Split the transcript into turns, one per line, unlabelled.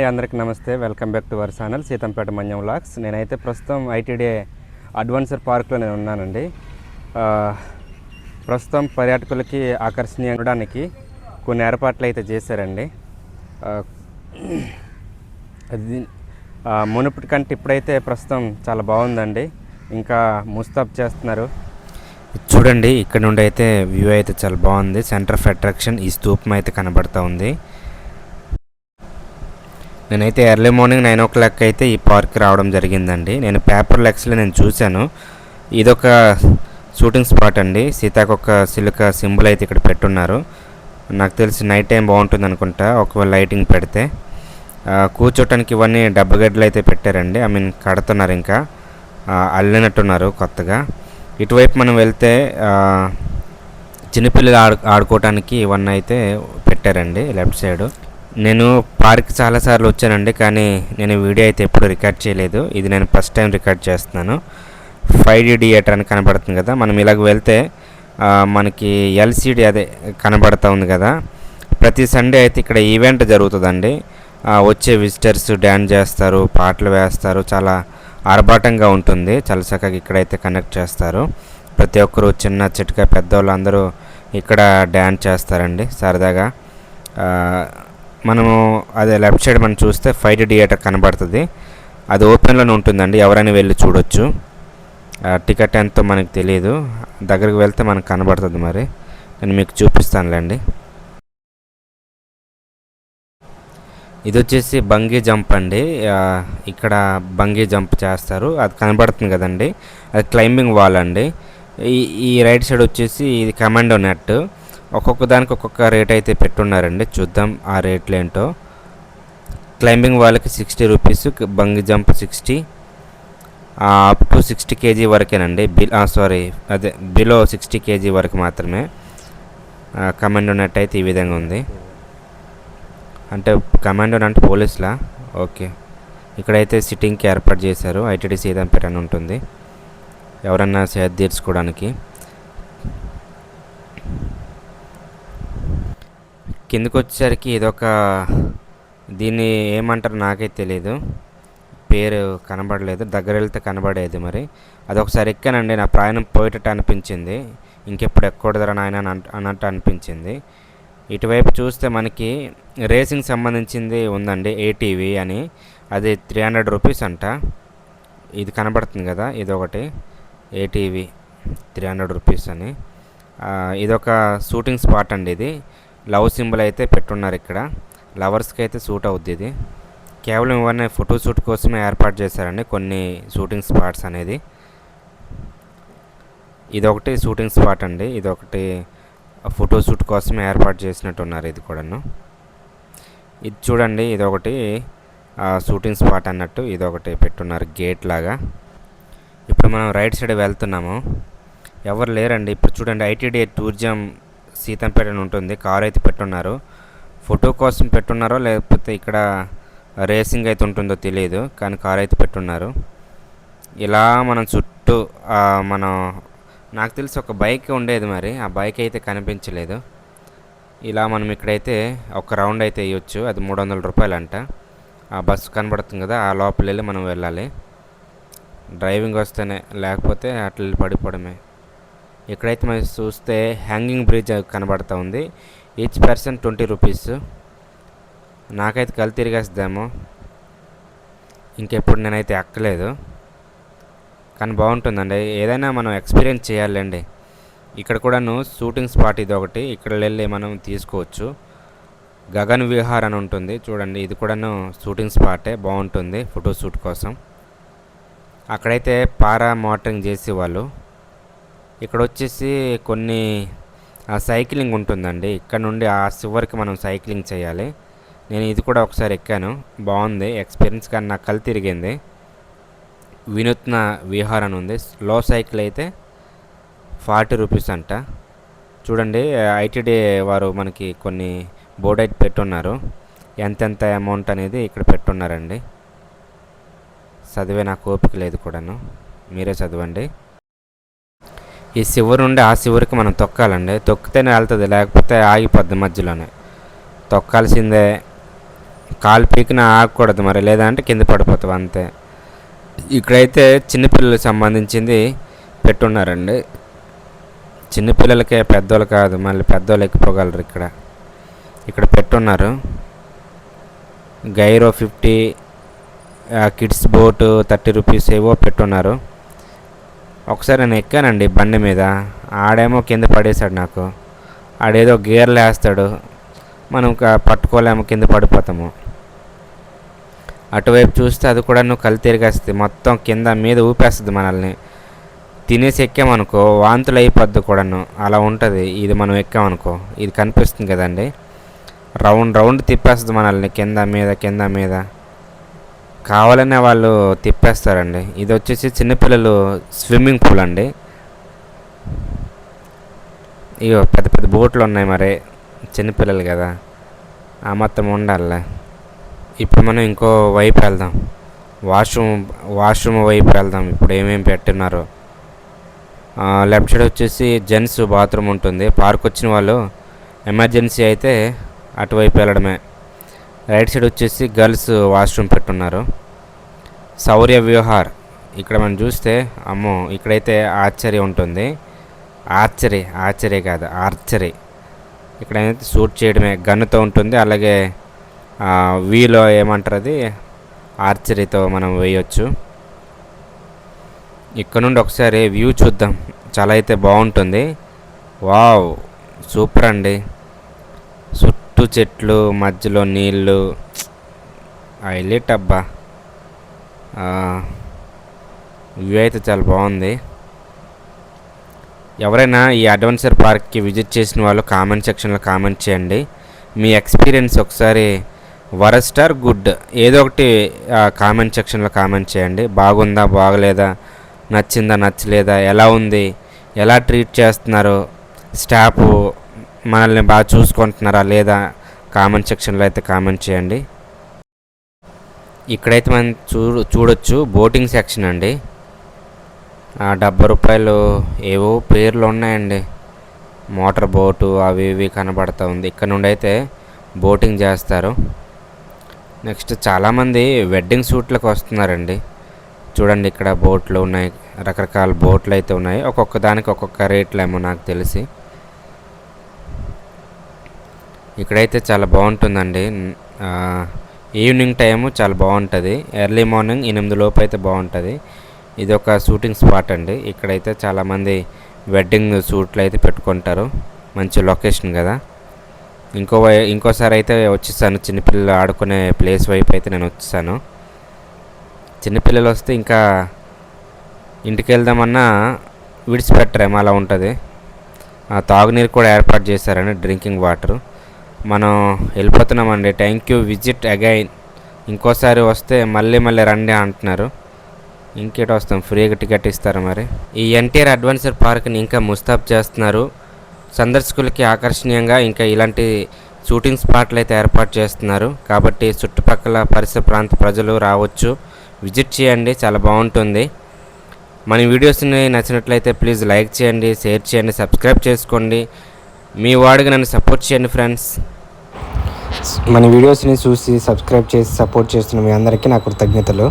అండి అందరికీ నమస్తే. Welcome back to our channel Seethampeta Manyam lakhs నేనైతే ప్రస్తుతం ఐటీడీ అడ్వెంచర్ పార్క్లో నేను ఉన్నానండి. ప్రస్తుతం పర్యాటకులకి ఆకర్షణీయడానికి కొన్ని ఏర్పాట్లు అయితే చేశారండి. అది మునుపటి కంటే ఇప్పుడైతే ప్రస్తుతం చాలా బాగుందండి. ఇంకా ముస్తాబ్ చేస్తున్నారు.
చూడండి ఇక్కడ నుండి అయితే వ్యూ అయితే చాలా బాగుంది. సెంటర్ ఆఫ్ అట్రాక్షన్ ఈ స్తూపం అయితే కనబడుతూ ఉంది. నేనైతే early morning nine o'clock అయితే ఈ పార్క్ రావడం జరిగిందండి. నేను పేపర్ లెక్స్లో నేను చూశాను. ఇదొక షూటింగ్ స్పాట్ అండి. సీతాకొక సిలుక సింబల్ అయితే ఇక్కడ పెట్టున్నారు. నాకు తెలిసి నైట్ టైం బాగుంటుంది అనుకుంటా ఒకవేళ లైటింగ్ పెడితే. కూర్చోటానికి ఇవన్నీ డబ్బగడ్డలు అయితే పెట్టారండి. ఐ మీన్ కడుతున్నారు ఇంకా. అల్లినట్టున్నారు కొత్తగా. ఇటువైపు మనం వెళ్తే చిన్నపిల్లలు ఆడు ఆడుకోవటానికి ఇవన్నీ అయితే పెట్టారండి లెఫ్ట్ సైడ్. నేను పార్క్ చాలాసార్లు వచ్చానండి కానీ నేను వీడియో అయితే ఎప్పుడు రికార్డ్ చేయలేదు. ఇది నేను ఫస్ట్ టైం రికార్డ్ చేస్తున్నాను. ఫైవ్ డి థియేటర్ అని కనబడుతుంది కదా మనం ఇలాగ వెళ్తే మనకి ఎల్సిడి అదే కనబడతా ఉంది కదా. ప్రతి సండే అయితే ఇక్కడ ఈవెంట్ జరుగుతుందండి. వచ్చే విజిటర్స్ డ్యాన్స్ చేస్తారు పాటలు వేస్తారు చాలా ఆర్భాటంగా ఉంటుంది. చాలా చక్కగా ఇక్కడైతే కనెక్ట్ చేస్తారు. ప్రతి ఒక్కరు చిన్న చిట్క పెద్దవాళ్ళు అందరూ ఇక్కడ డ్యాన్స్ చేస్తారండి సరదాగా. మనము అదే లెఫ్ట్ సైడ్ మనం చూస్తే ఫైవ్ థియేటర్ కనబడుతుంది. అది ఓపెన్లోనే ఉంటుందండి. ఎవరైనా వెళ్ళి చూడొచ్చు. ఆ, టికెట్ ఎంతో మనకు తెలియదు దగ్గరికి వెళ్తే మనకు కనబడుతుంది మరి. నేను మీకు చూపిస్తానులేండి. ఇది వచ్చేసి బంగీ జంప్ అండి. ఇక్కడ బంగీ జంప్ చేస్తారు. అది కనబడుతుంది కదండి. అది క్లైంబింగ్ వాల్ అండి. ఈ ఈ రైట్ సైడ్ వచ్చేసి ఇది కమాండో నెట్. ఒక్కొక్క దానికి ఒక్కొక్క రేట్ అయితే పెట్టున్నారండి. చూద్దాం ఆ రేట్లు ఏంటో. క్లైంబింగ్ వాళ్ళకి sixty rupees bungee jump sixty up to sixty KG వరకేనండి. Bill sorry అదే బిలో సిక్స్టీ కేజీ వరకు మాత్రమే. కమాండో నెట్ అయితే ఈ విధంగా ఉంది. అంటే కమాండో అంటే పోలీసులా? ఓకే. ఇక్కడైతే సిట్టింగ్కి ఏర్పాటు చేశారు. ఐటీడీ సీతంపేట అని ఉంటుంది. ఎవరన్నా సేద తీర్చుకోవడానికి. కిందకు వచ్చేసరికి ఇదొక దీన్ని ఏమంటారు నాకైతే తెలియదు పేరు కనబడలేదు. దగ్గర వెళ్తే కనబడేది మరి. అదొకసారి ఎక్కానండి. నా ప్రయాణం పోయేటట్టు అనిపించింది. ఇంకెప్పుడు ఎక్కకూడదురా నాయన అన్నట్టు అనిపించింది. ఇటువైపు చూస్తే మనకి రేసింగ్ సంబంధించింది ఉందండి ఏటీవీ అని. అది త్రీ హండ్రెడ్ రూపీస్ అంట. ఇది కనబడుతుంది కదా ఇది ఒకటి ఏటీవీ త్రీ హండ్రెడ్ రూపీస్ అని. ఇదొక షూటింగ్ స్పాట్ అండి ఇది. లవ్ సింబల్ అయితే పెట్టున్నారు ఇక్కడ. లవర్స్కి అయితే సూట్ అవుద్ది ఇది. కేవలం ఇవన్నీ ఫోటో షూట్ కోసమే ఏర్పాటు చేశారండి కొన్ని షూటింగ్ స్పాట్స్ అనేది. ఇదొకటి షూటింగ్ స్పాట్ అండి. ఇదొకటి ఫోటో షూట్ కోసం ఏర్పాటు చేసినట్టున్నారు ఇది కూడాను. ఇది చూడండి ఇదొకటి ఒకటి షూటింగ్ స్పాట్ అన్నట్టు ఇదొకటి పెట్టున్నారు గేట్ లాగా. ఇప్పుడు మనం రైట్ సైడ్ వెళ్తున్నాము. ఎవరు లేరండి? ఇప్పుడు చూడండి ఐటీడీ టూరిజం సీతంపేట అని ఉంటుంది. కారు అయితే పెట్టున్నారు. ఫోటో కోసం పెట్టున్నారో లేకపోతే ఇక్కడ రేసింగ్ అయితే ఉంటుందో తెలియదు కానీ కారు అయితే పెట్టున్నారు. ఇలా మనం చుట్టూ మనం నాకు తెలిసి ఒక బైక్ ఉండేది మరి. ఆ బైక్ అయితే కనిపించలేదు. ఇలా మనం ఇక్కడైతే ఒక రౌండ్ అయితే వేయొచ్చు. అది మూడు వందల రూపాయలు అంట ఆ బస్సు కనబడుతుంది కదా ఆ లోపల వెళ్ళి మనం వెళ్ళాలి. డ్రైవింగ్ వస్తేనే లేకపోతే అట్లా వెళ్ళి పడిపోవడమే. ఇక్కడైతే మనం చూస్తే హ్యాంగింగ్ బ్రిడ్జ్ కనబడుతూ ఉంది ఈచ్ పర్సన్ ట్వంటీ రూపీస్ నాకైతే కళ్ళు తిరిగేస్తాము ఇంకెప్పుడు నేనైతే ఎక్కలేదు. కానీ బాగుంటుందండి. ఏదైనా మనం ఎక్స్పీరియన్స్ చేయాలండి. ఇక్కడ కూడాను షూటింగ్ స్పాట్ ఇది ఒకటి. ఇక్కడ వెళ్ళి మనం తీసుకోవచ్చు. గగన్ విహార్ అని ఉంటుంది. చూడండి ఇది కూడాను షూటింగ్ స్పాటే బాగుంటుంది. ఫోటో షూట్ కోసం. అక్కడైతే పారా మోటరింగ్ చేసేవాళ్ళు. ఇక్కడ వచ్చేసి కొన్ని ఆ సైక్లింగ్ ఉంటుందండి. ఇక్కడ నుండి ఆ చివరికి మనం సైక్లింగ్ చేయాలి. నేను ఇది కూడా ఒకసారి ఎక్కాను. బాగుంది. ఎక్స్పీరియన్స్ కానీ నాకు కళ్ళు తిరిగింది. వినూత్న విహార్ అని ఉంది. లో సైకిల్ అయితే ఫార్టీ రూపీస్ అంట. చూడండి ఐటీడీ వారు మనకి కొన్ని బోర్డు అయితే పెట్టున్నారు. ఎంతెంత అమౌంట్ అనేది ఇక్కడ పెట్టున్నారండి. చదివే నాకు ఓపిక లేదు కూడాను. మీరే చదవండి. ఈ శివురు నుండి ఆ శివురికి మనం తొక్కాలండి. తొక్కితేనే వెళ్తుంది లేకపోతే ఆగిపోద్ది మధ్యలోనే. తొక్కాల్సిందే కాలు పీకిన ఆగకూడదు మరి లేదంటే కింద పడిపోతావు అంతే. ఇక్కడైతే చిన్నపిల్లలకు సంబంధించింది పెట్టున్నారండి. చిన్నపిల్లలకే పెద్దోళ్ళు కాదు మళ్ళీ పెద్దోళ్ళు ఎక్కిపోగలరు ఇక్కడ. ఇక్కడ పెట్టున్నారు. Gyro fifty kids boat thirty rupees ఏవో పెట్టున్నారు. ఒకసారి నేను ఎక్కానండి బండి మీద. ఆడేమో కింద పడేశాడు నాకు. ఆడేదో గేర్లు వేస్తాడు. మనం ఇంకా పట్టుకోలేము కింద పడిపోతాము. అటువైపు చూస్తే అది కూడా నువ్వు కళ్ళు తిరిగేస్తుంది. మొత్తం కింద మీద ఊపేస్తుంది మనల్ని. తినేసి ఎక్కామనుకో వాంతులు అయిపోద్ది కూడాను. అలా ఉంటుంది. ఇది మనం ఎక్కామనుకో. ఇది కనిపిస్తుంది కదండి. రౌండ్ రౌండ్ తిప్పేస్తుంది మనల్ని కింద మీద కింద మీద. కావాలనే వాళ్ళు తిప్పేస్తారండి. ఇది వచ్చేసి చిన్నపిల్లలు స్విమ్మింగ్ పూల్ అండి. ఇగో పెద్ద పెద్ద బోట్లు ఉన్నాయి మరి చిన్నపిల్లలు కదా. ఆ మొత్తం ఉండాలి ఇప్పుడు మనం ఇంకో వైపు వెళ్దాం. వాష్రూమ్ వాష్రూమ్ వైపు వెళ్దాం. ఇప్పుడు ఏమేమి పెట్టున్నారు లెఫ్ట్ సైడ్ వచ్చేసి జెంట్స్ బాత్రూమ్ ఉంటుంది. పార్క్ వచ్చిన వాళ్ళు ఎమర్జెన్సీ అయితే అటువైపు వెళ్ళడమే. రైట్ సైడ్ వచ్చేసి గర్ల్స్ వాష్రూమ్ పెట్టున్నారు. శౌర్య వ్యూహార్ ఇక్కడ మనం చూస్తే అమ్మో ఇక్కడైతే ఆర్చరీ ఉంటుంది. ఆర్చరీ ఆర్చరీ కాదు ఆర్చరీ. ఇక్కడ అయితే షూట్ చేయడమే గన్నుతో ఉంటుంది. అలాగే వీలో ఏమంటారు అది? ఆర్చరీతో మనం వేయొచ్చు. ఇక్కడ నుండి ఒకసారి వ్యూ చూద్దాం. చాలా అయితే బాగుంటుంది. వావ్ సూపర్ అండి. చుట్టూ చెట్లు మధ్యలో నీళ్ళు. హైలైట్ అబ్బా వ్యూ అయితే చాలా బాగుంది. ఎవరైనా ఈ అడ్వెంచర్ పార్క్కి విజిట్ చేసిన వాళ్ళు కామెంట్ సెక్షన్లో కామెంట్ చేయండి. మీ ఎక్స్పీరియన్స్ ఒకసారి వరస్ట్ ఆర్ గుడ్ ఏదో ఒకటి కామెంట్ సెక్షన్లో కామెంట్ చేయండి. బాగుందా బాగలేదా నచ్చిందా నచ్చలేదా ఎలా ఉంది ఎలా ట్రీట్ చేస్తున్నారు స్టాఫ్ మనల్ని బాగా చూసుకుంటున్నారా లేదా కామెంట్ సెక్షన్లో అయితే కామెంట్ చేయండి. ఇక్కడైతే మనం చూ చూడొచ్చు బోటింగ్ సెక్షన్ అండి. ఆ డెబ్బై రూపాయలు ఏవో పేర్లు ఉన్నాయండి. మోటార్ బోటు అవి ఇవి కనబడతా ఉంది. ఇక్కడ నుండి అయితే బోటింగ్ చేస్తారు. నెక్స్ట్ చాలామంది వెడ్డింగ్ షూట్లకు వస్తున్నారండి. చూడండి ఇక్కడ బోట్లు ఉన్నాయి. రకరకాల బోట్లు అయితే ఉన్నాయి. ఒక్కొక్క దానికి ఒక్కొక్క రేట్లు ఏమో నాకు తెలిసి. ఇక్కడైతే చాలా బాగుంటుందండి. ఈవినింగ్ టైము చాలా బాగుంటుంది. ఎర్లీ మార్నింగ్ ఎనిమిది లోపు అయితే బాగుంటుంది. ఇది ఒక షూటింగ్ స్పాట్ అండి. ఇక్కడైతే చాలామంది వెడ్డింగ్ షూట్లు అయితే పెట్టుకుంటారు. మంచి లొకేషన్ కదా. ఇంకో వై- ఇంకోసారి అయితే వచ్చేసాను. చిన్నపిల్లలు ఆడుకునే ప్లేస్ వైపు అయితే నేను వచ్చేసాను. చిన్నపిల్లలు వస్తే ఇంకా ఇంటికి వెళ్దామన్నా విడిచిపెట్టరేమో అలా ఉంటుంది. ఆ తాగునీరు కూడా ఏర్పాటు చేశారండి డ్రింకింగ్ వాటర్. మనం వెళ్ళిపోతున్నామండి. థ్యాంక్ యూ విజిట్ అగైన్ ఇంకోసారి వస్తే మళ్ళీ మళ్ళీ రండి అంటున్నారు. ఇంకేట వస్తాం. ఫ్రీగా టికెట్ ఇస్తారు మరి. ఈ ఎన్టీఆర్ అడ్వెంచర్ పార్క్ని ఇంకా ముస్తాబ్ చేస్తున్నారు. సందర్శకులకి ఆకర్షణీయంగా ఇంకా ఇలాంటి షూటింగ్ స్పాట్లు అయితే ఏర్పాటు చేస్తున్నారు. కాబట్టి చుట్టుపక్కల పరిసర ప్రాంత ప్రజలు రావచ్చు. విజిట్ చేయండి. చాలా బాగుంటుంది. మన వీడియోస్ని నచ్చినట్లయితే ప్లీజ్ లైక్ చేయండి షేర్ చేయండి సబ్స్క్రైబ్ చేసుకోండి. మీ వాడికి నన్ను సపోర్ట్ చేయండి ఫ్రెండ్స్
మన వీడియోస్ని చూసి సబ్స్క్రైబ్ చేసి సపోర్ట్ చేస్తున్న మీ అందరికీ నా కృతజ్ఞతలు.